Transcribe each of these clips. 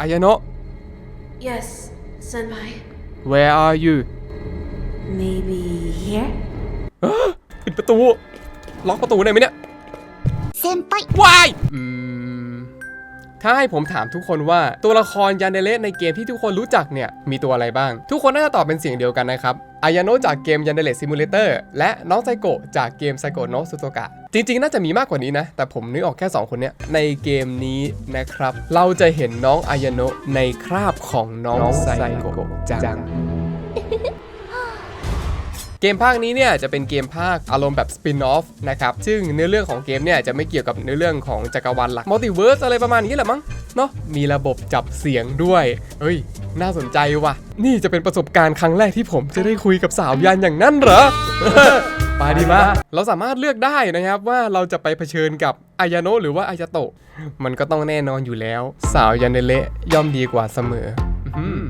อายาโนะ Yes, Senpai. where are you Maybe here? ปิดประตู ล็อกประตูได้ไหมเนี่ย先輩วายอืม ถ้าให้ผมถามทุกคนว่าตัวละครยันเดเลสในเกมที่ทุกคนรู้จักเนี่ย มีตัวอะไรบ้าง ทุกคนน่าจะตอบเป็นเสียงเดียวกันนะครับ อายาโนะจากเกมยันเดเลสซิมูเลเตอร์และน้องไซโกะจากเกมไซโกะโนสุโตกะ จริงๆ น่าจะมีมากกว่านี้นะ แต่ผมนึกออกแค่ 2 คนเนี้ย ในเกมนี้นะครับ เราจะเห็นน้องอายาโนะในคราบของน้องไซโกะจัง เกมภาคนี้เนี่ยจะเป็นเกมภาคอารมณ์แบบสปินออฟนะครับ ซึ่งเนื้อเรื่องของเกมเนี่ยจะไม่เกี่ยวกับเนื้อเรื่องของจักรวาลหลักมัลติเวิร์สอะไรประมาณนี้แหละมั้ง เนาะมีระบบจับเสียงด้วย เฮ้ย น่าสนใจว่ะ นี่จะเป็นประสบการณ์ครั้งแรกที่ผมจะได้คุยกับสาวยันอย่างนั้นเหรอ ไปดีมาเราสามารถเลือกได้นะครับว่าเราจะไปเผชิญกับอายาโนะหรือว่าอายาโตะ มันก็ต้องแน่นอนอยู่แล้ว สาวยันเดเละย่อมดีกว่าเสมออื้อหือ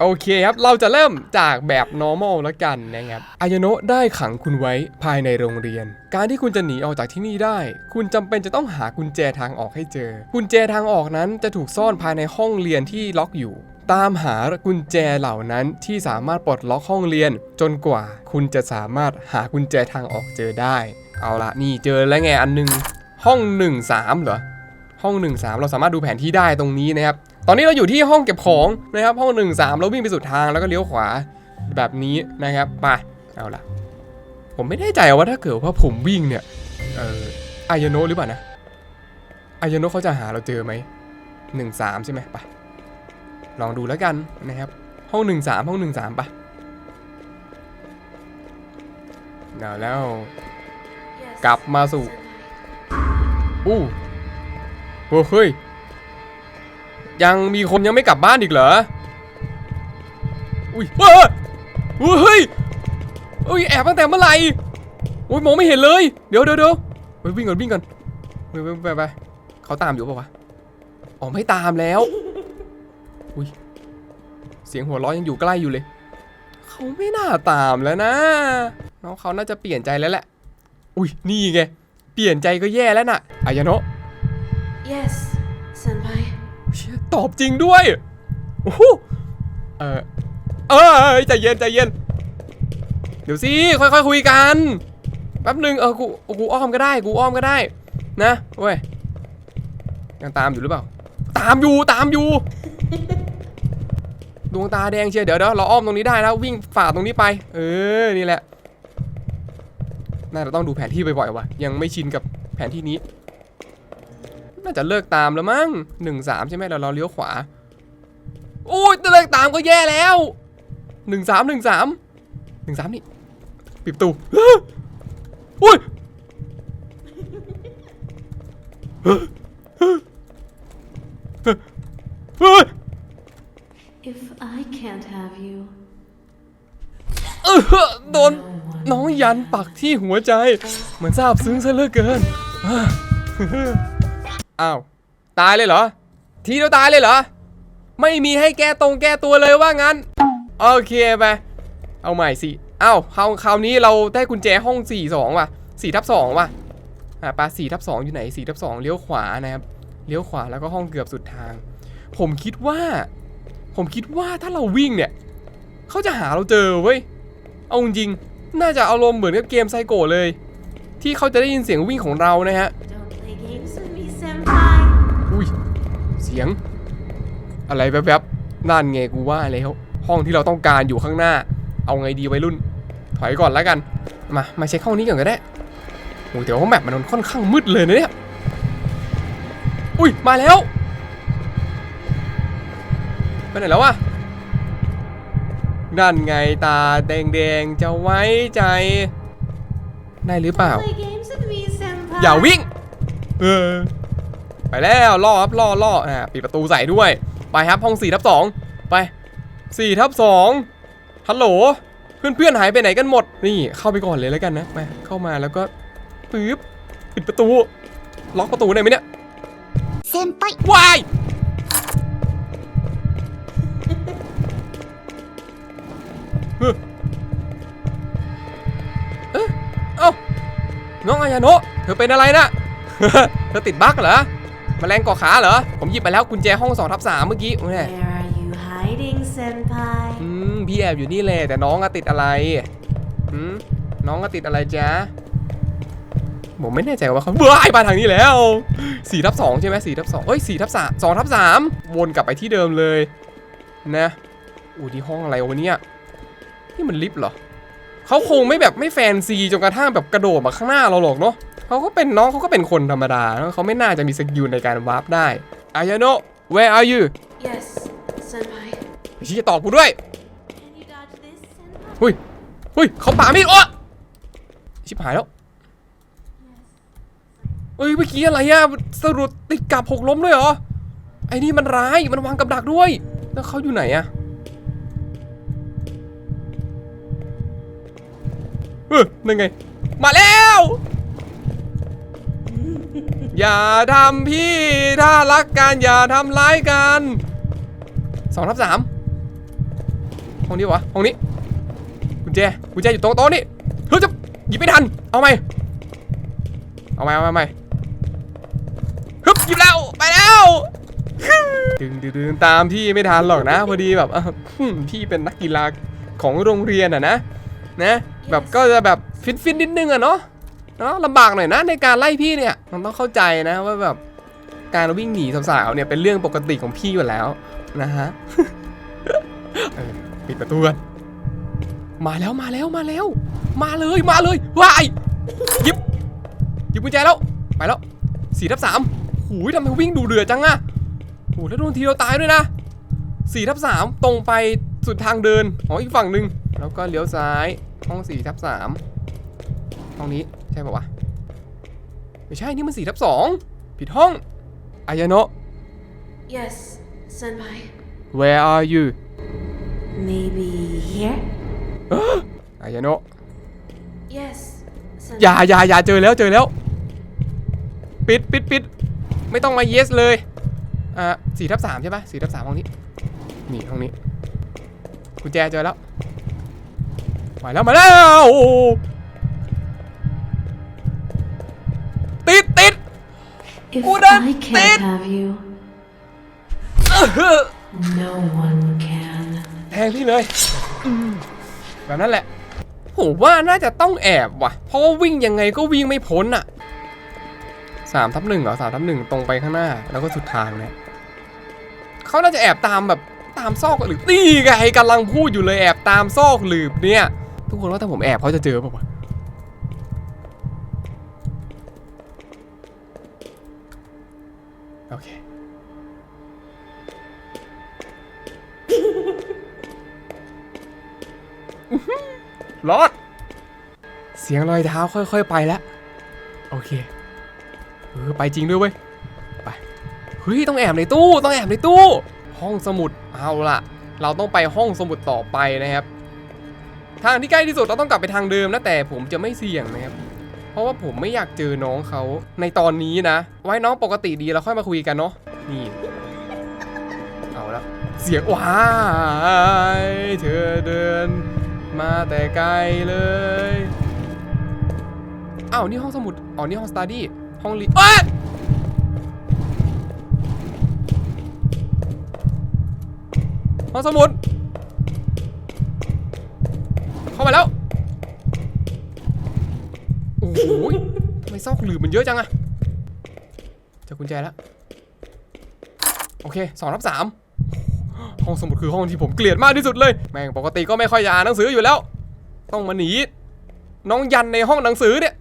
โอเคครับ เราจะเริ่มจากแบบ normal แล้วกันนะครับ อายาโนะได้ขังคุณไว้ภายในโรงเรียน การที่คุณจะหนีออกจากที่นี่ได้ คุณจำเป็นจะต้องหากุญแจทางออกให้เจอ กุญแจทางออกนั้นจะถูกซ่อนภายในห้องเรียนที่ล็อกอยู่ ตามหากุญแจเหล่านั้นที่สามารถปลดล็อกห้องเรียน จนกว่าคุณจะสามารถหากุญแจทางออกเจอได้ เอาละนี่เจอแล้วไงอันหนึง ห้อง 1 3 เหรอ ห้อง 1 3 เราสามารถดูแผนที่ได้ตรงนี้นะครับ ตอนนี้เราอยู่ที่ห้องเก็บของนะครับห้อง 1 3 เราวิ่งไปสุดทางแล้วก็เลี้ยวขวาแบบนี้นะครับไปเอาละผมไม่แน่ใจว่าถ้าเกิดว่าผมวิ่งเนี่ยเอออายโนะหรือเปล่านะอายโนะเขาจะหาเราเจอไหมหนึ่งสามใช่ไหมไป ลองดูแล้วกันนะครับ ห้องหนึ่งสามห้องหนึ่งสามไปเอาแล้วกลับมาสู่อู้โอ้เฮ้ยยังมีคนยังไม่กลับบ้านอีกเหรอ อุ้ยเฮ้ยเฮ้ยเฮ้ยแอบตั้งแต่เมื่อไหร่โอ้ยมองไม่เห็นเลย เดี๋ยวเดี๋ยวเดี๋ยววิ่งก่อนวิ่งก่อนไปไปไปเขาตามอยู่ปะวะ อ๋อไม่ตามแล้ว อุ้ยเสียงหัวเราะยังอยู่ใกล้อยู่เลย เขาไม่น่าตามแล้วนะน้องเขาน่าจะเปลี่ยนใจแล้วแหละ อุ้ยนี่ไง เปลี่ยนใจก็แย่แล้วน่ะอายาโนะ Yes, Senpai. เชี่ยตอบจริงด้วยโอ้โหเออเออใจเย็นใจเย็น เดี๋ยวสิค่อยๆคุยกันแป๊บหนึ่งเออกูกูอ้อมก็ได้ กูอ้อมก็ได้ นะเว้ยยังตามอยู่หรือเปล่า ตามอยู่ตามอยู่ ดวงตาแดงเชียเดี๋ยวเดี๋ยวเราอ้อมตรงนี้ได้แล้ววิ่งฝ่าตรงนี้ไป เออนี่แหละน่าจะต้องดูแผนที่บ่อยๆว่ะยังไม่ชินกับแผนที่นี้ น่าจะเลิกตามแล้วมั้งหนึ่งสามใช่ไหมเราเราเลี้ยวขวาโอ้ยจะเลิกตามก็แย่แล้วหนึ่งสามหนึ่งสามหนึ่งสามนี่ปิดตูอุ้ย If I can't have you, เออโดนน้องยันปักที่หัวใจ เหมือนซาบซึ้งซะเหลือเกิน อ้าว ตายเลยเหรอ ทีเดียวตายเลยเหรอ ไม่มีให้แก้ตรงแก้ตัวเลยว่างั้น โอเคไป เอาใหม่สิ อ้าวคราวคราวนี้เราได้กุญแจห้อง 4 2 ว่ะ4ทับ2ว่ะอะปะ4ทับ2อยู่ไหน4ทับ2เลี้ยวขวานะครับ เลี้ยวขวาแล้วก็ห้องเกือบสุดทาง ผมคิดว่า ผมคิดว่าถ้าเราวิ่งเนี่ยเขาจะหาเราเจอเว้ย เอาจริงน่าจะอารมณ์เหมือนกับเกมไซโกเลย ที่เขาจะได้ยินเสียงวิ่งของเรานะฮะอุ้ยเสียง อะไรแวบๆนั่นไงกูว่าแล้วห้องที่เราต้องการอยู่ข้างหน้า เอาไงดีวัยรุ่น ถอยก่อนแล้วกัน มา มาเช็คห้องนี้ก่อนก็ได้โอ้แต่ว่าแมปมันค่อนข้างมืดเลยนะเนี่ย อุ้ย มาแล้ว ไปไหนแล้ววะนั่นไงตาแดงๆจะไว้ใจได้หรือเปล่า Play games with me, Senpai. อย่าวิ่ง เออ ไปแล้วล่อครับล่อล่ออ่าปิดประตูใส่ด้วย ไปครับห้อง4ทับ2ไป4ทับ2ฮัลโหล เพื่อนๆหายไปไหนกันหมด นี่เข้าไปก่อนเลยแล้วกันนะไปเข้ามาแล้วก็ปึ๊บปิดประตู ล็อกประตูได้ไหมเนี่ย先輩วายเฮ้ย เอ๊ะเอ้าน้องอายาโนะเธอเป็นอะไรนะเธอติดบั๊กเหรอมแมลงเกาะขาเหรอ ผมหยิบไปแล้วกุญแจห้อง2ทับ3เมื่อกี้โอ้ย Where are you hiding, Senpai? อืมพี่แอบอยู่นี่แหละแต่น้องอะติดอะไรอืมน้องก็ติดอะไรจ๊ะผมไม่แน่ใจว่าเขาเบื่อมาทางนี้แล้ว4ทับ2ใช่ไหม4ทับ2เอ้ย4ทับ3 2ทับ3วนกลับไปที่เดิมเลย นะอู้ที่ห้องอะไรวะเนี่ย นี่มันลิฟต์เหรอเขาคงไม่แบบไม่แฟนซีจนกระทั่งแบบกระโดดมาข้างหน้าเราหรอกเนาะเขาก็เป็นน้องเขาก็เป็นคนธรรมดาเขาไม่น่าจะมีสกิลในการวาร์ปได้อายาโนะ where are you Yes, Senpai. ชี้จะตอบกูด้วย Can you dodge this, Senpai? หุยหุยเขาป่ามีดโอ้ชิบหายแล้วเอ้ยเมื่อกี้อะไรอะสรุปติดกับหกล้มด้วยเหรอไอ้นี่มันร้ายมันวางกับดักด้วย แล้วเขาอยู่ไหนอะ เออนั่นไง มาแล้ว อย่าทำพี่ถ้ารักกันอย่าทำร้ายกันสองทับสามห้องนี้วะห้องนี้กุญแจกุญแจอยู่ตรงโต๊ะนี่เฮ้ยจะหยิบไม่ทัน เอาไหมเอาไหมเอาไหมเฮึบหยิบแล้วไปแล้วดึงดึงตามพี่ไม่ทันหรอกนะ พอดีแบบพี่เป็นนักกีฬาของโรงเรียนอะนะ นะแบบก็จะแบบฟิตฟิตๆนิดนึงอะเนาะเนาะลำบากหน่อยนะในการไล่พี่เนี่ยมันต้องเข้าใจนะว่าแบบการวิ่งหนีสาวๆเนี่ยเป็นเรื่องปกติของพี่อยู่แล้วนะฮะเออปิดประตูกันมาแล้วมาแล้วมาแล้ว มาเลยมาเลยวายหยิบหยิบกุญแจแล้วไปแล้วสี่ทับสามหูยทำไมวิ่งดูเดือดจังอะโหแล้วโดนทีเราตายด้วยนะสี่ทับสามตรงไปสุดทางเดินของอีกฝั่งหนึ่ง แล้วก็เลี้ยวซ้ายห้องสี่ทับสามห้องนี้ใช่ปะวะ ไม่ใช่นี่มันสี่ทับสองผิดห้องอายาโนะ Yes, Senpai. where are you Maybe here? อายาโนะ Yes, อย่า Senpai. อย่าอย่าเจอแล้วเจอแล้ว ปิดปิดปิดไม่ต้องมา yes เลย อ่าสี่ทับสามใช่ปะสี่ทับสามห้องนี้ นี่ห้องนี้กุญแจเจอแล้ว มาแล้วมาแล้วโอ้โหติดติด If Udan, I can't Ted. have you, เออ no one can. แทงพี่เลยอืมแบบนั้นแหละผมว่าน่าจะต้องแอบว่ะ เพราะว่าวิ่งยังไงก็วิ่งไม่พ้นอะสามทับหนึ่งเหรอสามทับหนึ่งตรงไปข้างหน้า แล้วก็สุดทางเนี่ยเขาน่าจะแอบตามแบบตามซอกหรือนี่ไงกำลังพูดอยู่เลยแอบตามซอกหลืบเนี่ย ทุกคนว่าถ้าผมแอบเขาจะเจอป่าวะโอเครอด เสียงรอยเท้าค่อยๆไปแล้ว โอเค เออ ไปจริงด้วยเว้ย ไป เฮ้ย ต้องแอบในตู้ ต้องแอบในตู้ ห้องสมุด เอาล่ะ เราต้องไปห้องสมุดต่อไปนะครับ ทางที่ใกล้ที่สุดเราต้องกลับไปทางเดิมนะแต่ผมจะไม่เสี่ยงนะครับ เพราะว่าผมไม่อยากเจอน้องเขาในตอนนี้นะ ไว้น้องปกติดีแล้วค่อยมาคุยกันเนาะ นี่ เอาละเสียงว้ายเธอเดิน มาแต่ไกลเลยอ้าวนี่ห้องสมุด อ๋อ นี่ห้องสตาร์ดี้ ห้องรีเอ้ห้องสมุด เข้ามาแล้ว โอ้โหยทำไมซอกหลืบมันเยอะจังอะเจอกุญแจแล้ว โอเคสองทับสามห้องสมุดคือห้องที่ผมเกลียดมากที่สุดเลย แม่งปกติก็ไม่ค่อยอ่านหนังสืออยู่แล้ว ต้องมาหนี น้องยันในห้องหนังสือเนี่ย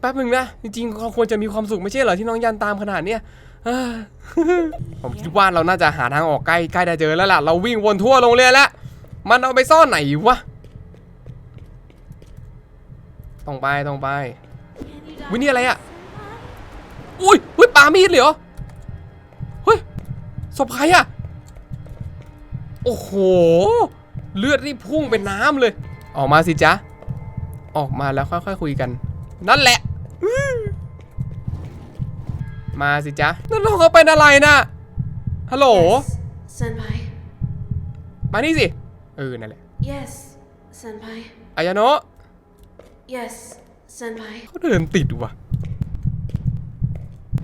แป๊บหนึ่งนะ จริงๆเขาควรจะมีความสุขไม่ใช่เหรอที่น้องยันตามขนาดเนี้ยผมคิดว่าเราน่าจะหาทางออกใกล้ใกล้จะเจอแล้วล่ะ เราวิ่งวนทั่วโรงเรียนแล้ว มันเอาไปซ่อนไหนวะ ต้องไปต้องไป Can you dodge วินี่อะไรอะอุ้ยอุ้ยปามีดเลยเหรอเฮ้ยศพใครอะโอ้โห เลือดนี่พุ่งเป็นน้ำเลย ออกมาสิจ๊ะ ออกมาแล้วค่อยๆคุยกัน นั่นแหละ มาสิจ๊ะ นั่นน้องเขาเป็นอะไรนะฮัลโหล Yes, Senpai. มานี่สิ เออ นั่นแหละ Yes, Senpai. อายาโนะ Yes, Senpai. เขาเดินติดว่ะ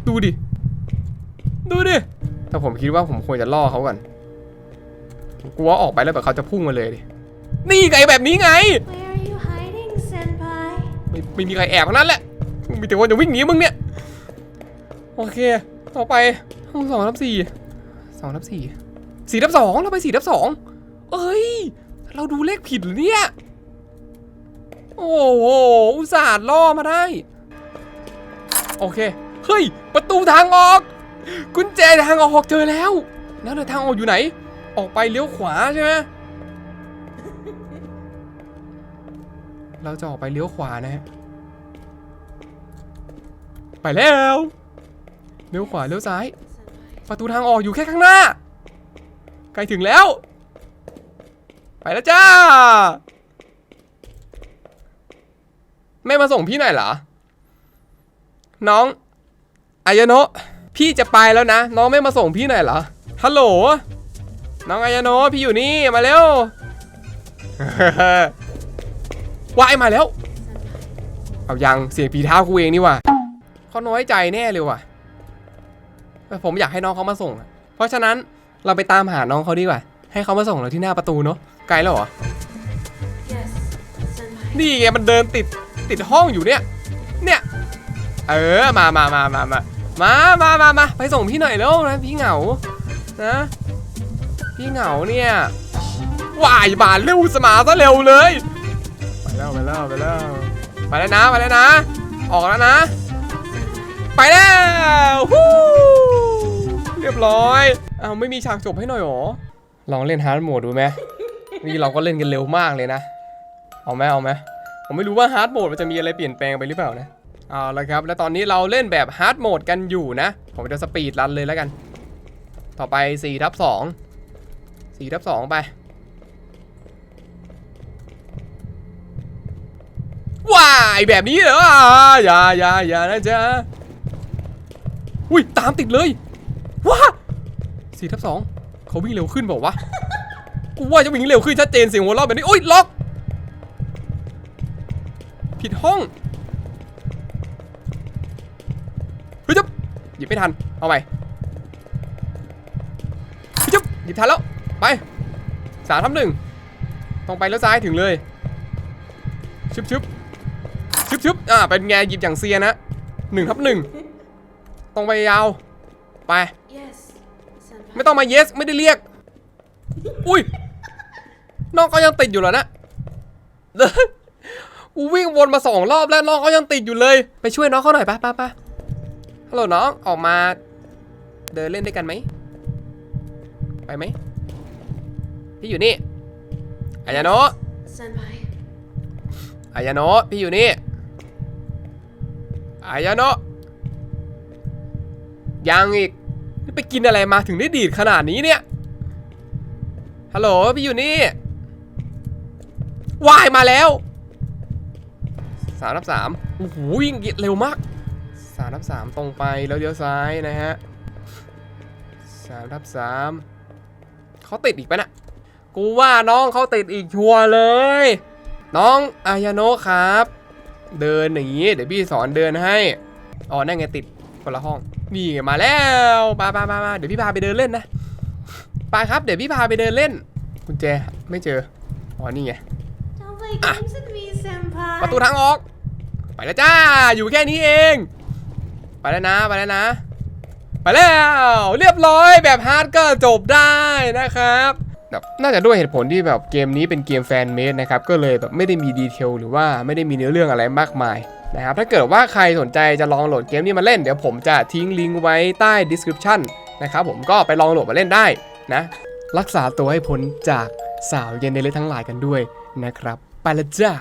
ดูดิ ดูดิ แต่ผมคิดว่าผมควรจะล่อเขาก่อนผมกลัวออกไปแล้วแบบเขาจะพุ่งมาเลยดิ นี่ไงแบบนี้ไง Where are you hiding, Senpai? ไม่ไม่มีใครแอบทั้งนั้นแหละ มีแต่คนจะวิ่งหนีมึงเนี่ย โอเค ต่อไปห้องสองทับสี่สองทับสี่สี่ทับสองเราไปสี่ทับสองเอ้ย เราดูเลขผิดเหรือเนี่ย โอ้โห อุตส่าห์ล่อมาได้ โอเค เฮ้ย ประตูทางออก กุญแจทางออกเจอแล้ว แล้วเดี๋ยวทางออกอยู่ไหน ออกไปเลี้ยวขวาใช่ไหมเราจะออกไปเลี้ยวขวานะฮะ ไปแล้ว เลี้ยวขวาเลี้ยวซ้าย ประตูทางออกอยู่แค่ข้างหน้า ใกล้ถึงแล้ว ไปแล้วจ้า แม่มาส่งพี่หน่อยเหรอ น้องอายาโนะพี่จะไปแล้วนะ น้องไม่มาส่งพี่หน่อยเหรอ ฮัลโหล น้องอายาโนะพี่อยู่นี่ มาเร็ววายมาแล้ว เอายังเสียงผีเท้ากูเองนี่ว่ะเขาน้อยใจแน่เลยว่ะแต่ผมอยากให้น้องเขามาส่งอะเพราะฉะนั้นเราไปตามหาน้องเขาดีกว่า ให้เขามาส่งเราที่หน้าประตูเนาะ ไกลแล้วเหรอ Yes, Senpai. นี่ไงมันเดินติด ติดห้องอยู่เนี่ย เนี่ย เออ มามามามามามามามามาไปส่งพี่หน่อยแล้วนะพี่เหงา นะ พี่เหงาเนี่ยว่ายบานเร็วสมาซะเร็วเลย ไปแล้วไปแล้วไปแล้วไปแล้วนะไปแล้วนะ ออกแล้วนะ ไปแล้วฮู้เรียบร้อยอ้าวไม่มีฉากจบให้หน่อยหรอ ลองเล่นฮาร์ดโหมดดูไหมนี่เราก็เล่นกันเร็วมากเลยนะ เอาไหมเอาไหม ผมไม่รู้ว่าฮาร์ดโหมดมันจะมีอะไรเปลี่ยนแปลงไปหรือเปล่านะเอาละครับ แล้วตอนนี้เราเล่นแบบฮาร์ดโหมดกันอยู่นะ ผมจะสปีดรันเลยแล้วกัน ต่อไป4ทับ2 4ทับ2ไป ว้ายแบบนี้เหรออย่าอย่าอย่านะจ๊ะ อุ้ย ตามติดเลย ว้าสี่ทับสองเขาวิ่งเร็วขึ้นบอกว่าวะกูว่าจะวิ่งเร็วขึ้นชัดเจนเสียงหัวเราะแบบนี้โอ้ยล็อก ผิดห้องเฮ้ยจับหยิบไม่ทัน เอาใหม่เฮ้ยจับหยิบทันแล้ว ไปสามทับหนึ่งตรงไปแล้วซ้ายถึงเลยชึบชึบชึบชึบอ่าเป็นไงหยิบอย่างเซียนนะหนึ่งทับหนึ่งตรงไปยาว ไป Yes, Senpai. ไม่ต้องมา yes ไม่ได้เรียก อุ้ยน้องก็ยังติดอยู่เหรอนะ กูวิ่งวนมาสองรอบแล้วน้องเขายังติดอยู่เลย ไปช่วยน้องเขาหน่อยไปไปไปฮัลโหลน้องออกมา เดินเล่นด้วยกันไหมไปไหมพี่อยู่นี่อายาโนะ Senpai. อายาโนะพี่อยู่นี่อายาโนะยังอีกนี่ไปกินอะไรมาถึงได้ดีดขนาดนี้เนี่ยฮัลโหลพี่อยู่นี่วายมาแล้ว สามนับสามโอ้โหวิ่งเร็วมากสามนับสามตรงไปแล้วเลี้ยวซ้ายนะฮะสามนับสามเขาติดอีกปะน่ะกูว่าน้องเขาติดอีกชัวร์เลย น้องอายาโนะครับ เดินอย่างนี้ เดี๋ยวพี่สอนเดินให้อ๋อนั่นไงติดคนละห้อง นี่ไงมาแล้วมามามามาเดี๋ยวพี่พาไปเดินเล่นนะไปครับเดี๋ยวพี่พาไปเดินเล่นกุญแจไม่เจออ๋อนี่ไง ประตูทางออก ไปแล้วจ้า อยู่แค่นี้เอง ไปแล้วนะ ไปแล้วนะ ไปแล้ว เรียบร้อยแบบฮาร์ดก็จบได้นะครับแบบน่าจะด้วยเหตุผลที่แบบเกมนี้เป็นเกมแฟนเมดนะครับ ก็เลยแบบไม่ได้มีดีเทลหรือว่าไม่ได้มีเนื้อเรื่องอะไรมากมายนะครับ ถ้าเกิดว่าใครสนใจจะลองโหลดเกมนี้มาเล่น เดี๋ยวผมจะทิ้งลิงก์ไว้ใต้ description นะครับผมก็ไปลองโหลดมาเล่นได้นะ รักษาตัวให้พ้นจากสาวเย็นในเลทั้งหลายกันด้วยนะครับ ไปละจ้า